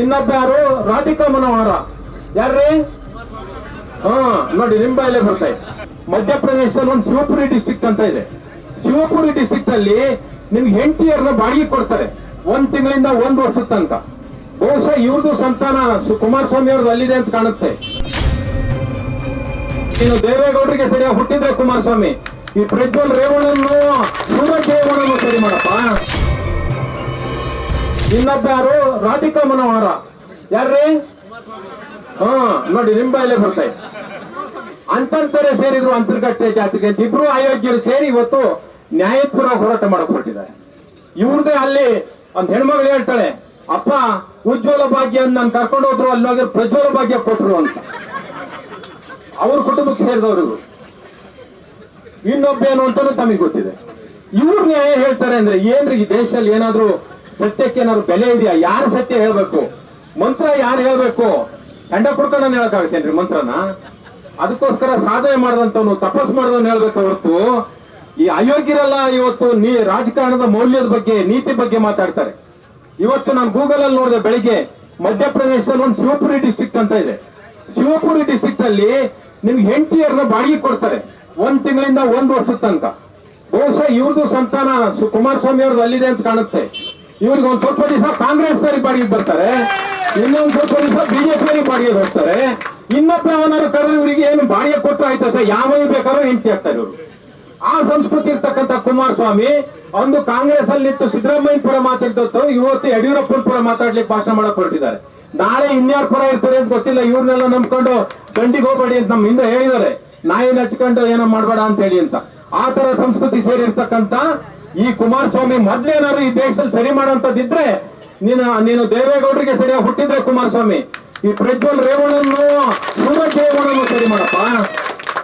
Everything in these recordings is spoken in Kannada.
ಇನ್ನೊಬ್ಬ ಯಾರು ರಾಧಿಕಾ ಮನೋಹರ. ಯಾರ್ರೀ? ಹಾ, ನೋಡಿ, ನಿಮ್ ಬಾಯಲ್ಲೇ ಬರ್ತಾ ಇದೆ. ಮಧ್ಯಪ್ರದೇಶದಲ್ಲಿ ಒಂದು ಶಿವಪುರಿ ಡಿಸ್ಟ್ರಿಕ್ಟ್ ಅಂತ ಇದೆ. ಶಿವಪುರಿ ಡಿಸ್ಟಿಕ್ ಅಲ್ಲಿ ನಿಮ್ಗೆ ಹೆಂಡತಿಯರನ್ನ ಬಾಡಿಗೆ ಕೊಡ್ತಾರೆ. ಒಂದ್ ತಿಂಗಳಿಂದ ಒಂದ್ ವರ್ಷದ ತನಕ. ಬಹುಶಃ ಇವ್ರದ್ದು ಸಂತಾನ ಕುಮಾರಸ್ವಾಮಿ ಅವ್ರದ್ದು ಅಲ್ಲಿದೆ ಅಂತ ಕಾಣುತ್ತೆ. ನೀನು ದೇವೇಗೌಡರಿಗೆ ಸರಿಯಾಗಿ ಹುಟ್ಟಿದ್ರೆ ಕುಮಾರಸ್ವಾಮಿ. ಈ ಪ್ರಜ್ವಲ್ ರೇವಣನ್ನು ಸೂರಜ್ ರೇವಣನ್ನು ಸರಿ ಮಾಡಪ್ಪ. ಇನ್ನೊಬ್ಬ ಯಾರು ರಾಧಿಕಾ ಮನೋಹರ. ಯಾರ್ರೀ? ಹಾ, ನೋಡಿ ನಿಮ್ ಬಾಯಲ್ಲೇ ಬರ್ತಾ ಅಂತಂತಾರೆ ಸೇರಿದ್ರು ಅಂತರ್ಗಟ್ಟೆ ಜಾತಿಗೆ ಇಬ್ರು ಅಯೋಗ್ಯರು ಸೇರಿ ಇವತ್ತು ನ್ಯಾಯಪುರ ಹೋರಾಟ ಮಾಡಕ್ ಹೊರಟಿದ್ದಾರೆ. ಇವ್ರದೇ ಅಲ್ಲಿ ಒಂದ್ ಹೆಣ್ಮಗಳು ಹೇಳ್ತಾಳೆ, ಅಪ್ಪ, ಉಜ್ವಲ ಭಾಗ್ಯ ನಾನು ಕರ್ಕೊಂಡು ಹೋದ್ರು, ಅಲ್ಲಿ ಹೋಗಿ ಪ್ರಜ್ವಲ ಭಾಗ್ಯ ಕೊಟ್ರು ಅಂತ. ಅವ್ರ ಕುಟುಂಬಕ್ಕೆ ಸೇರಿದವರು ಇವ್ರು. ಇನ್ನೊಬ್ಬ ಏನು ಅಂತಾನು ತಮಗೆ ಗೊತ್ತಿದೆ. ಇವ್ರು ನ್ಯಾಯ ಹೇಳ್ತಾರೆ ಅಂದ್ರೆ ಏನ್ರಿ ಈ ದೇಶದಲ್ಲಿ ಏನಾದ್ರು ಸತ್ಯಕ್ಕೆ ಏನಾದ್ರು ಬೆಲೆ ಇದೆಯಾ? ಯಾರು ಸತ್ಯ ಹೇಳ್ಬೇಕು? ಮಂತ್ರ ಯಾರು ಹೇಳ್ಬೇಕು? ಕಂಡ ಕುಡ್ಕೊಂಡು ಹೇಳಕ್ಕಾಗತ್ತೇನ್ರಿ ಮಂತ್ರನ? ಅದಕ್ಕೋಸ್ಕರ ಸಾಧನೆ ಮಾಡಿದಂತವನು ತಪಸ್ ಮಾಡಿದವನು ಹೇಳ್ಬೇಕು ಹೊರತು. ಈ ಅಯೋಗ್ಯರೆಲ್ಲ ಇವತ್ತು ನೀ ರಾಜಕಾರಣದ ಮೌಲ್ಯದ ಬಗ್ಗೆ, ನೀತಿ ಬಗ್ಗೆ ಮಾತಾಡ್ತಾರೆ. ಇವತ್ತು ನಾನು ಗೂಗಲ್ ಅಲ್ಲಿ ನೋಡಿದೆ ಬೆಳಿಗ್ಗೆ, ಮಧ್ಯಪ್ರದೇಶದಲ್ಲಿ ಒಂದು ಶಿವಪುರಿ ಡಿಸ್ಟ್ರಿಕ್ಟ್ ಅಂತ ಇದೆ. ಶಿವಪುರಿ ಡಿಸ್ಟ್ರಿಕ್ಟ್ ಅಲ್ಲಿ ನಿಮ್ಗೆ ಹೆಂಡತಿಯರನ್ನ ಬಾಡಿಗೆ ಕೊಡ್ತಾರೆ. ಒಂದ್ ತಿಂಗಳಿಂದ ಒಂದ್ ವರ್ಷದ ತನಕ. ಬಹುಶಃ ಇವ್ರದ್ದು ಸಂತಾನ ಕುಮಾರಸ್ವಾಮಿ ಅವ್ರದ್ದು ಅಲ್ಲಿದೆ ಅಂತ ಕಾಣುತ್ತೆ. ಇವ್ರಿಗೆ ಒಂದ್ ಸ್ವಲ್ಪ ದಿವಸ ಕಾಂಗ್ರೆಸ್ ಬಾಡಿಗೆ ಬರ್ತಾರೆ, ಇನ್ನೊಂದ್ ಸ್ವಲ್ಪ ದಿವಸ ಬಿಜೆಪಿ ಬಾಡಿಗೆ ಹೋಗ್ತಾರೆ ಇನ್ನೊಬ್ಬ ಅವನಾದ್ರು ಕರೆದ್ರೆ ಇವರಿಗೆ ಏನು ಬಾಡಿಗೆ ಕೊಟ್ಟರು ಆಯ್ತು ಸರ್ ಯಾವ ಬೇಕಾದ್ರೂ ಹೆಂಡತಿ ಆಗ್ತಾರೆ ಇವರು. ಆ ಸಂಸ್ಕೃತಿ ಇರ್ತಕ್ಕಂಥ ಕುಮಾರಸ್ವಾಮಿ ಅಂದು ಕಾಂಗ್ರೆಸ್ ಅಲ್ಲಿ ನಿಂತು ಸಿದ್ದರಾಮಯ್ಯ ಪರ ಮಾತಾಡ್ತದ್ದು ಇವತ್ತು ಯಡಿಯೂರಪ್ಪನ ಪರ ಮಾತಾಡ್ಲಿಕ್ಕೆ ಭಾಷಣ ಮಾಡಕ್ ಹೊರಟಿದ್ದಾರೆ. ನಾಳೆ ಇನ್ಯಾರ ಪರ ಇರ್ತಾರೆ ಅಂತ ಗೊತ್ತಿಲ್ಲ, ಇವ್ರನ್ನೆಲ್ಲ ನಂಬ್ಕೊಂಡು ಗಂಡಿಗೆ ಹೋಗ್ಬೇಡಿ ಅಂತ ನಮ್ಮ ಹಿಂದೆ ಹೇಳಿದ್ದಾರೆ. ನಾಯಿ ಹಚ್ಕೊಂಡು ಏನೋ ಮಾಡ್ಬೇಡ ಅಂತ ಹೇಳಿ ಅಂತ. ಆ ತರ ಸಂಸ್ಕೃತಿ ಸೇರಿರ್ತಕ್ಕಂಥ ಈ ಕುಮಾರಸ್ವಾಮಿ ಮೊದ್ಲೇನಾದ್ರು ಈ ದೇಶದಲ್ಲಿ ಸರಿ ಮಾಡೋಂಥದ್ದಿದ್ರೆ ನೀನು ನೀನು ದೇವೇಗೌಡರಿಗೆ ಸರಿಯಾಗಿ ಹುಟ್ಟಿದ್ರೆ ಕುಮಾರಸ್ವಾಮಿ. ಈ ಪ್ರಜ್ವಲ್ ರೇವಣ್ಣನ್ನು ಸೂರಜ್ ರೇವಣ್ಣನ್ನು ಸರಿ ಮಾಡಪ್ಪ.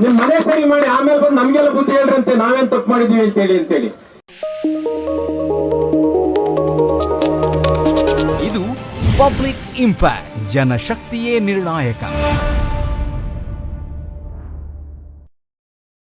ನಿಮ್ ಮನೆ ಸರಿ ಮಾಡಿ, ಆಮೇಲೆ ಬಂದು ನಮ್ಗೆಲ್ಲ ಬುದ್ಧಿ ಹೇಳ್ರಂತೆ ನಾವೇನ್ ತಪ್ಪು ಮಾಡಿದೀವಿ ಅಂತೇಳಿ ಅಂತೇಳಿ ಇದು ಪಬ್ಲಿಕ್ ಇಂಪ್ಯಾಕ್ಟ್, ಜನಶಕ್ತಿಯೇ ನಿರ್ಣಾಯಕ.